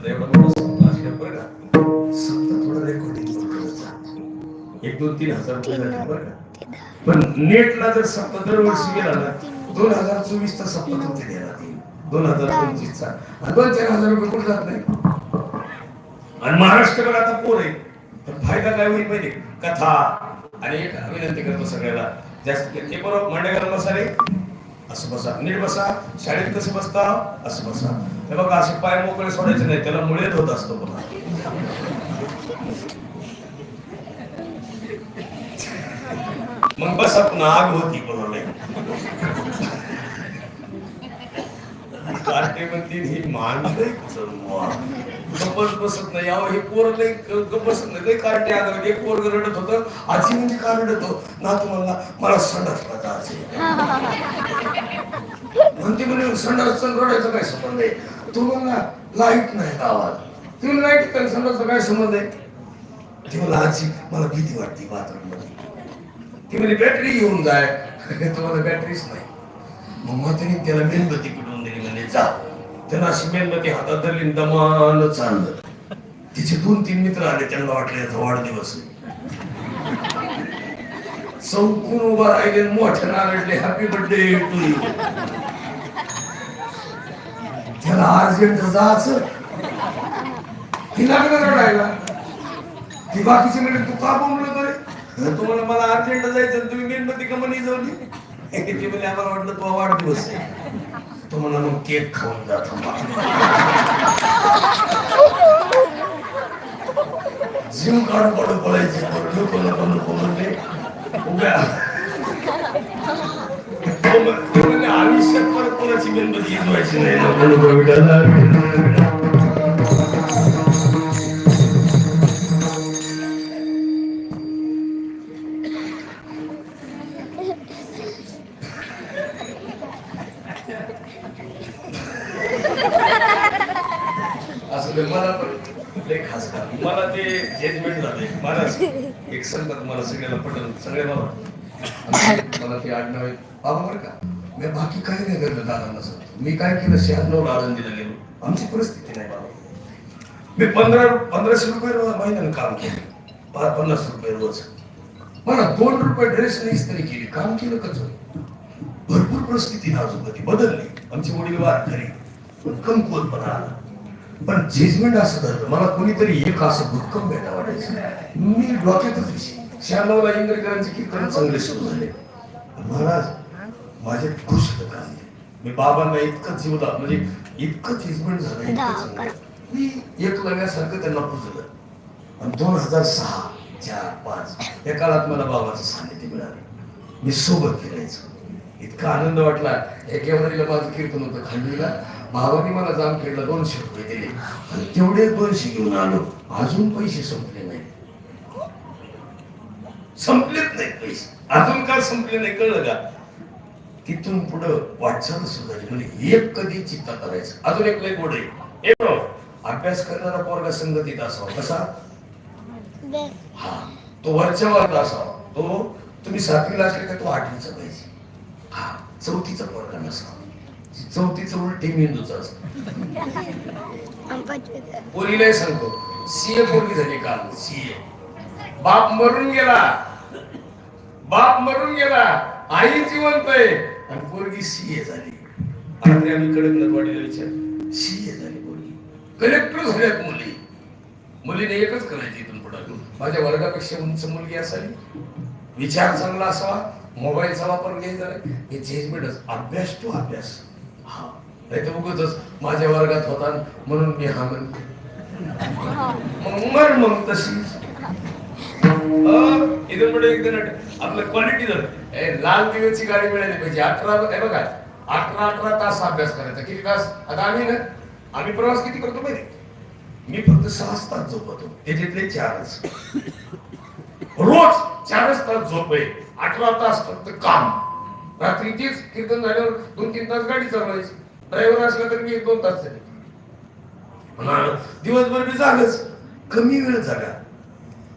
आता एवढा मोठा थोडं रेकॉर्डिंग एक दोन तीन हजार रुपये पण नेटला जर सप्ताह दरवर्षी गेला ना दोन हजार चोवीसचा सप्ताह तुमच्या देण्यात येईल दोन हजार पंचवीसचा आणि दोन चार हजार रुपये कुठे जात नाही? आणि महाराष्ट्राकडे आता पोर आहे तर फायदा काय होईल माहिती आहे? कथा. आणि एक विनंती करतो सगळ्याला. जास्त ते बरोबर मांडेकर रे असं बसा. नीट बसा. शाळेत कसं बसता? असं बसा. हे बघा असे पाय मोकळे सोडायचे नाही त्याला मुळे होत असतो बघा. मग बसा पुन्हा आग होती पुन्हा कार्टे म्हणते ही मानलंय कुठं? गप्पच बसत नाही. यावं हे पोर लई गप्प बसत नाही. लई कार्टे आलं एक पोर रडत होतं. आजी म्हणजे का रडतो हो? ना तुम्हाला मला संडास जायचे म्हणते म्हणे संडास रडायचं काय संबंध आहे? तुम्हाला लाइट नाही गावात. तुम्ही लाइट काय संडासचा काय संबंध आहे? ती मला आजी मला भीती वाटते बाथरूममध्ये ती म्हणजे बॅटरी घेऊन जाय. तुम्हाला बॅटरीच नाही. मग म्हातारी त्याला मेणबत्ती कुठून दिली म्हणजे जा. त्यांना अशी ती हातात धरली दमान चाललं तिचे दोन तीन मित्र आले त्यांना वाटले याचा वाढदिवस चौकून उभा राहिले मोठ्या मोठ्यानं हॅपी बर्थडे टू यू त्याला अर्जंट जायचं. तिला लागलं रडायला ती बाकीची म्हणजे तू का बोंबलो तरी तुम्हाला मला अर्जंट जायचं तुम्ही मेणबत्ती का म्हणे जाऊन? ती म्हणजे आम्हाला वाटलं तो वाढदिवस आहे. तो म्हणा मग केक खाऊन जा थांबा जिम काढून काढून पळायचे नको नको नको म्हणले उभ्या तो म्हण- तो म्हणे, आयुष्यात परत कोणाची मेणबत्ती येजवायची नाही नको नको मला पण. लय खास का मला ते जजमेंट झाले. महाराज एक संगत मला सगळ्याला पटल. सगळे मला मला ते आडनाव आहे. बाबा बरं का मी बाकी काही नाही करलं दादांना सांगतो मी काय केलं? शहाण्णव आळंदीला गेलो. आमची परिस्थिती नाही बाबा. मी पंधरा पंधराशे रुपये रोज महिन्यानं काम केलं. पा- पन्नास रुपये रोज. मला दोन रुपये ड्रेस नाही तरी केली. काम केलं कसं भरपूर परिस्थिती नाजूक होती. बदलली. आमची वडील वारकरी. पण कमकुवतपणा आला. पण जजमेंट असं धरलं मला कोणीतरी एक असं भक्कम भेटा वाटायचं. मी डोक्यातच विषय शहाण्णवला इंग्रजांचे कीर्तन चांगले सुरू झाले. महाराज माझे खुश काम मी बाबांना इतकं जीवला म्हणजे इतकं जजमेंट झालं इतकं. मी एक लग्यासारखं त्यांना पुजलं. आणि दोन हजार सहा चार पाच या काळात मला बाबाचं सानिध्य मिळाले. मी सोबत फिरायचो. इतका आनंद वाटला. एका वरीला माझं कीर्तन होतं खांडीला बाबांनी मला जामखेडला दोनशे रुपये दिले. आणि तेवढे पैसे घेऊन आलो. अजून पैसे संपले नाही संपलेच नाही पैसे. अजून का संपले नाही कळलं का? तिथून पुढं वाटचाल सुधारली. म्हणजे एक कधी चित्ता करायचं. अजून एक लय गोड आहे. अभ्यास करणारा पोरगा संगतीत असावा. कसा? हा. तो वरच्या वर्ग असावा. तो तुम्ही सातवीला असले का तो आठवीचा पाहिजे. हा चौथीचा पोरगा नसावा. चौथीचं उलटी मेंदूचं असतं. पोरीलाही सांगतो. सीए पोरगी झाली काल सीए बाप मरून गेला. बाप मरून गेला. आई जिवंत आहे. आणि पोरगी सीए झाली. आणि आम्ही कडकनटवाडीला विचार. सीए झाली पोरगी. कलेक्टर झाल्यात मुली. मुलीने एकच करायची इथून पुढे. माझ्या वर्गापेक्षा उंच मुलगी असावी. विचार चांगला असावा. मोबाईलचा वापर घ्यायचा नाही हे चेंजमेंट अभ्यास टू अभ्यास. हा. नाही तर उगच माझ्या वर्गात होता म्हणून मी हा म्हण मग मर मग तशीच. अं, पुढे एकदा आपलं क्वालिटी झालं ए, लाल दिव्याची गाडी मिळाली पाहिजे. अठरा हे बघा अठरा अठरा तास अभ्यास करायचा. किती तास? आता आम्ही ना आम्ही प्रवास किती करतो माहिती मी फक्त सहाच तास झोपतो. त्याच्यातले चारच. रोज चारच तास झोप आहे अठरा तास फक्त काम. रात्रीचीच कीर्तन झाल्यावर दोन तीन तास गाडी चालवायची. ड्रायव्हर असला तर मी एक दोन तास झाले दिवसभर मी झालंच कमी वेळ जागा.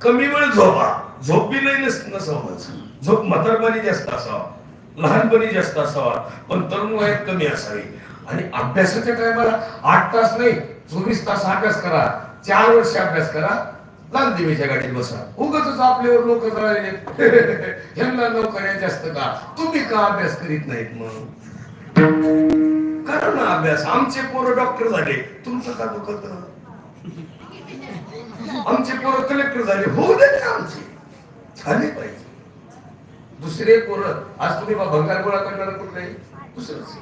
कमी वेळ झोपा. झोप बी नाही नस- नसावं झोप म्हातारपणी जास्त असावा. लहानपणी जास्त असावा. पण तरुण वयात कमी असावी. आणि अभ्यासाच्या टायमाला आठ तास नाही चोवीस तास अभ्यास करा. चार वर्ष अभ्यास करा. लाल देवीच्या गाडीत बसा. उगाच आपल्यावर लोक जळाले ह्यांना नोकऱ्या जास्त का? तुम्ही का अभ्यास करीत नाहीत मग? करा ना अभ्यास. आमचे पोरं डॉक्टर झाले. तुमचं का दुखत? आमचे पोरं कलेक्टर झाले. होऊ दे आमचे. झाले पाहिजे. दुसरे पोरं आज तुम्ही भंगार गोळा करणार कुठले? दुसरंच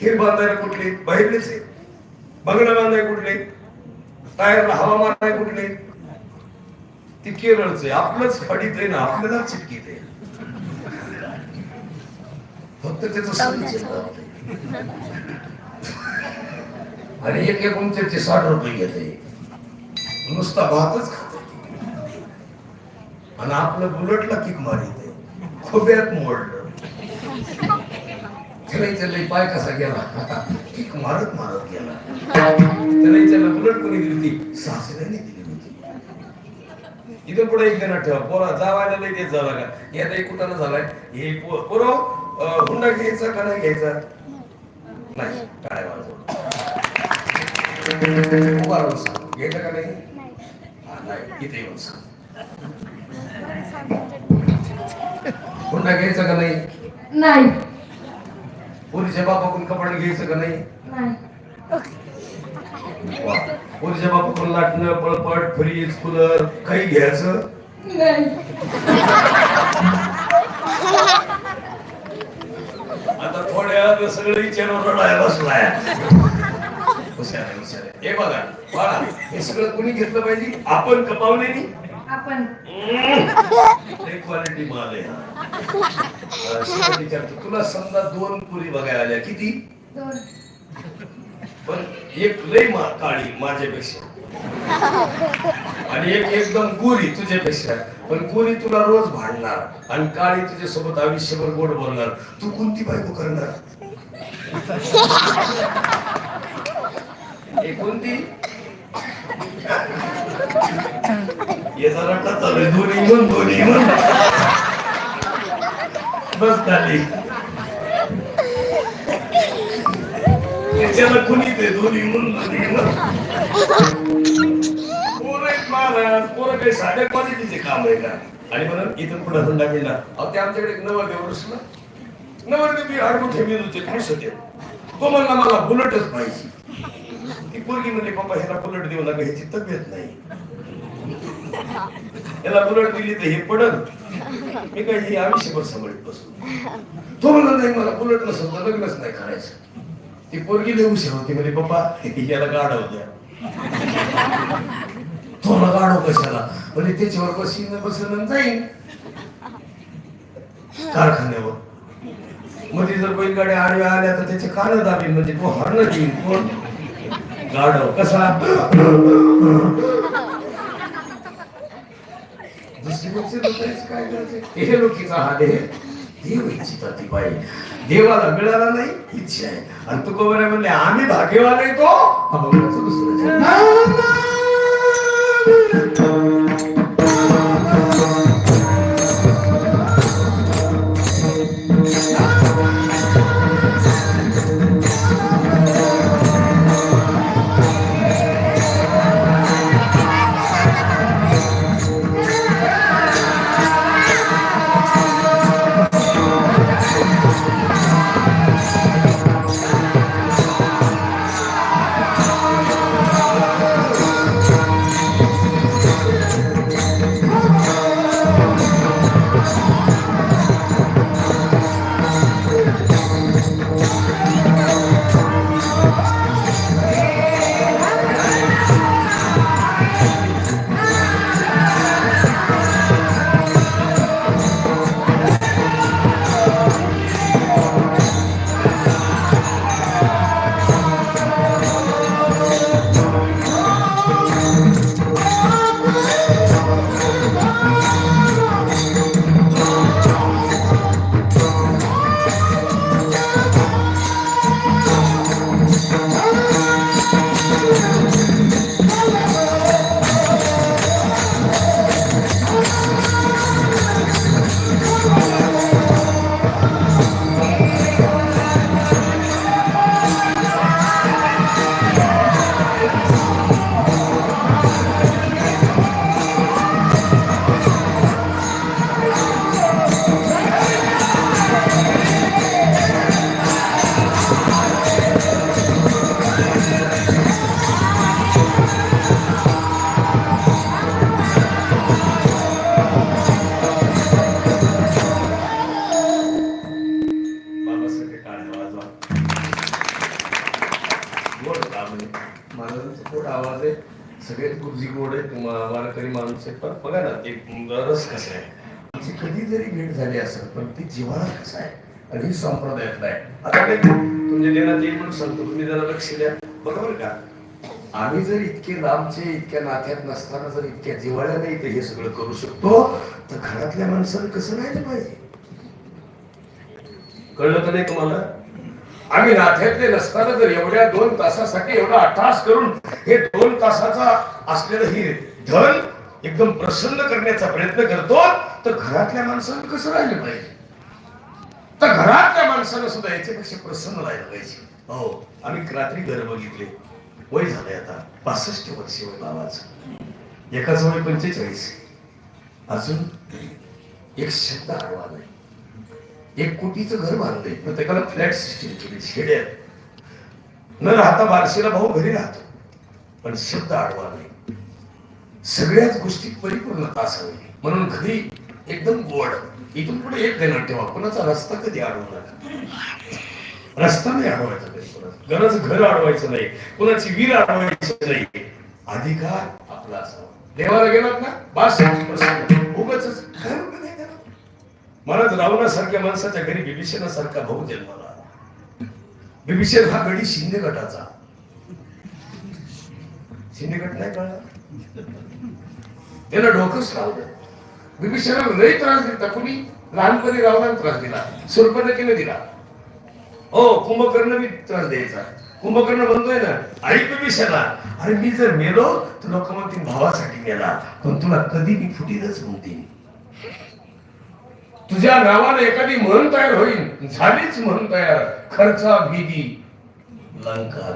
खीर हिर बांधायला कुठले? बाहेरलेच बंगला बांधाय कुठले? टायरला हवामान मारणार कुठले? ती केरळच आहे आपलंच खडीत आहे ना आपल्याला चिटकीत आहे. फक्त त्याचं. आणि एक एक उंचीचे साठ रुपये घेते नुसता भातच खाते आणि आपलं बुलेटला किक मारित खोब्यात मोडलं. त्याला त्याला पाय कसा गेला? किक मारत मारत गेला. त्याला त्याला बुलेट कोणी दिली होती? सासऱ्याने दिली होती. इथं पुढे एक जण ठेवा. पोरा जावायला लई देत झाला का यात एक कुठं झालाय. हे पोरो हुंडा घ्यायचा का नाही घ्यायचा? नाही. काय वाजव. घ्यायचं का नाही? हा, नाही. इथे येऊन सांग. हुंडा घ्यायचा का नाही? नाही. पोरीच्या बापाकडून कपडे घ्यायचं का नाही? पोरीच्या बापाकडून लाटणं पळपट फ्रीज कूलर काही घ्यायचं? नाही. आता थोड्या सगळं विचारून रडायला बसलाय. हुशार आहे, हुशार आहे. हे बघा बाळा हे सगळं कोणी घेतलं पाहिजे? आपण कपावलेनी आपण. क्वालिटी माल आहे तुला समजा दोन पुरी बघायला आल्या. किती? दोन. पण एक लय मा काळी माझ्यापेक्षा. आणि एक एकदम गोरी तुझ्यापेक्षा. पण गोरी तुला रोज भांडणार आणि काळी तुझ्या सोबत आयुष्यभर गोड बोलणार. तू कोणती बायको करणार? हे कोणती? याचा रट्टा चालू आहे दोन्ही म्हण दोन्ही म्हण. बस झाली त्याला कुणी ते दोन्ही म्हणून दोन्ही आहेत महाराज पोरं काही साध्या क्वालिटीचे काम आहे का? आणि म्हणून इथं पुढे धंदा बिंडा अहो ते आमच्याकडे एक नवरदेव रुसला नवरदेव मी आडमुठे मेलूचे खुश होते तो म्हणला मला बुलेटच पाहिजे. ती पोरगी म्हणजे बाबा ह्याला बुलेट देऊ नका ह्याची तब्येत नाही. याला बुलेट दिली तर हे पडत मी काही हे आयुष्यभर सांभाळत बसतो तो म्हणला नाही मला बुलेट नसेल तर लग्नच नाही करायचं. ती पोरगी लय हुशार होती म्हणजे पप्पा याला गाडव द्या. थोडा गाडव कशाला? म्हणजे त्याच्यावर बसीन बसून जाईन. कारखान्यावर. मध्ये जर बैलगाड्या आडव्या आल्या तर त्याचे कान दाबीन म्हणजे तो हरण देईन कोण? गाडव कसा? दुसरी गोष्ट काय करायचे? हे लोकीचा हाल आहे देव इच्छिता ती बाई. देवाला मिळाला नाही इच्छा आहे. आणि तू गोबर म्हणले आम्ही भाग्यवान तो. अभंगाचं दुसरं ते रस कसं आहे? आमची कधी जरी भेट झाली असेल पण ती जिव्हाळा कसा आहे? आणि ही संप्रदायातला आहे. आता काही तुमच्या देण्यात येईल म्हणून सांगतो तुम्ही जरा लक्ष द्या. बरोबर का? आम्ही जर इतके लांबचे इतक्या नात्यात नसताना जर इतक्या नाही तर हे सगळं करू शकतो तर घरातल्या माणसाला कसं राहायला पाहिजे? कळलं तर नाही तुम्हाला? आम्ही नात्यातले नसताना जर एवढ्या दोन तासासाठी एवढा अट्टास करून हे दोन तासाचा असलेलं ही धन एकदम प्रसन्न करण्याचा प्रयत्न करतो तर घरातल्या माणसानं कसं राहिलं पाहिजे? तर घरातल्या माणसानं सुद्धा याच्यापेक्षा प्रसन्न राहिलं पाहिजे. हो आम्ही रात्री घर बघितले. वय झालंय आता पासष्ट वर्ष वय बाबाचं. एकाच वय पंचेचाळीस. अजून एक शब्द आडवा नाही. एक कोटीचं घर बांधलंय. प्रत्येकाला फ्लॅट सिस्टीम केली खेड्यात न राहता बारशीला भाऊ घरी राहतो. पण शब्द आडवा नाही. सगळ्याच गोष्टी परिपूर्णता असावी म्हणून घरी एकदम गोड. इथून पुढे एक देणार ठेवा. कोणाचा रस्ता कधी अडवू रस्ता नाही अडवायचा कधी कोणाचा. गरज घर अडवायचं नाही. कोणाची वीर अडवायची नाही. अधिकार आपला असावा. देवाला गेलात ना? बास. उगच महाराज रावणासारख्या माणसाच्या घरी बिभीषणासारखा भाऊ जन्माला आला. बिभीषण हा गडी शिंदे गटाचा. शिंदे गट नाही कळला? त्याला डोकंच लावलं बिभीषणाला लय त्रास दिला. कुणी लहानपणी रावणाला त्रास दिला. सुरपणकीने दिला. हो कुंभकर्ण मी त्रास द्यायचा. कुंभकर्ण म्हणतोय ना आई बिभीषणा अरे मी जर मेलो तर लोक म्हणतील भावासाठी मेला. पण तुला कधी मी फुटीलच म्हणतील तुझ्या नावाने एखादी म्हण तयार होईल. झालीच म्हण तयार. खर्चा भीती. लंका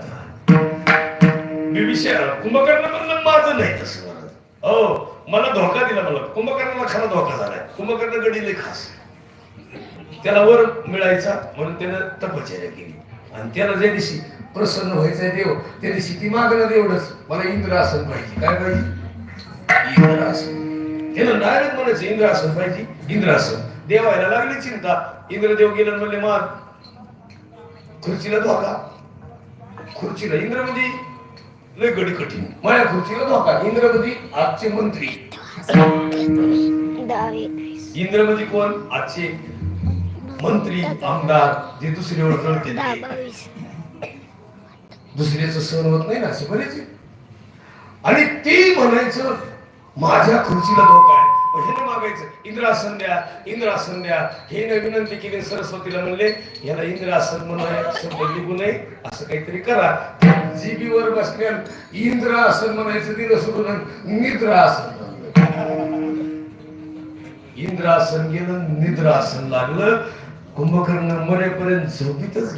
बिभीषण कुंभकर्ण म्हणलं माझं नाही तसं. महाराज हो मला धोका दिला मला. कुंभकर्णाला खरा धोका झालाय. कुंभकर्ण गडीले खास त्याला वर मिळायचा म्हणून त्यानं तपश्चर्या केली. आणि त्याला ज्या दिवशी प्रसन्न व्हायचंय देव त्या दिवशी ती मागणं एवढंच. मला इंद्रासन पाहिजे. काय पाहिजे? इंद्रासन त्यानं डायरेक्ट म्हणायचं इंद्रासन पाहिजे. इंद्रासन देवायला लागली चिंता. इंद्रदेव गेलं म्हणले माग खुर्चीला धोका. खुर्चीला इंद्रमध्ये लय गडी कठीण माझ्या खुर्चीला धोका. इंद्रमध्ये आजचे मंत्री. इंद्रमध्ये कोण? आजचे मंत्री आमदार जे दुसरे ओळखते ते. बावीस दुसऱ्याचं सहन होत नाही ना असे बरेच. आणि ते म्हणायचं माझ्या खुर्चीला धोका आहे. ह्यानं मागायचं. इंद्रासन द्या इंद्रासन द्या. हे न विनंती केली सरस्वतीला म्हणले याला इंद्रासन म्हणाय शब्द लिहू नये. असं काहीतरी करा. जीबीवर बसल्या इंद्रासन म्हणायचं दिलं सोडून निद्रासन म्हणलं. इंद्रासन गेलं निद्रासन लागलं कुंभकर्ण मरेपर्यंत झोपीतच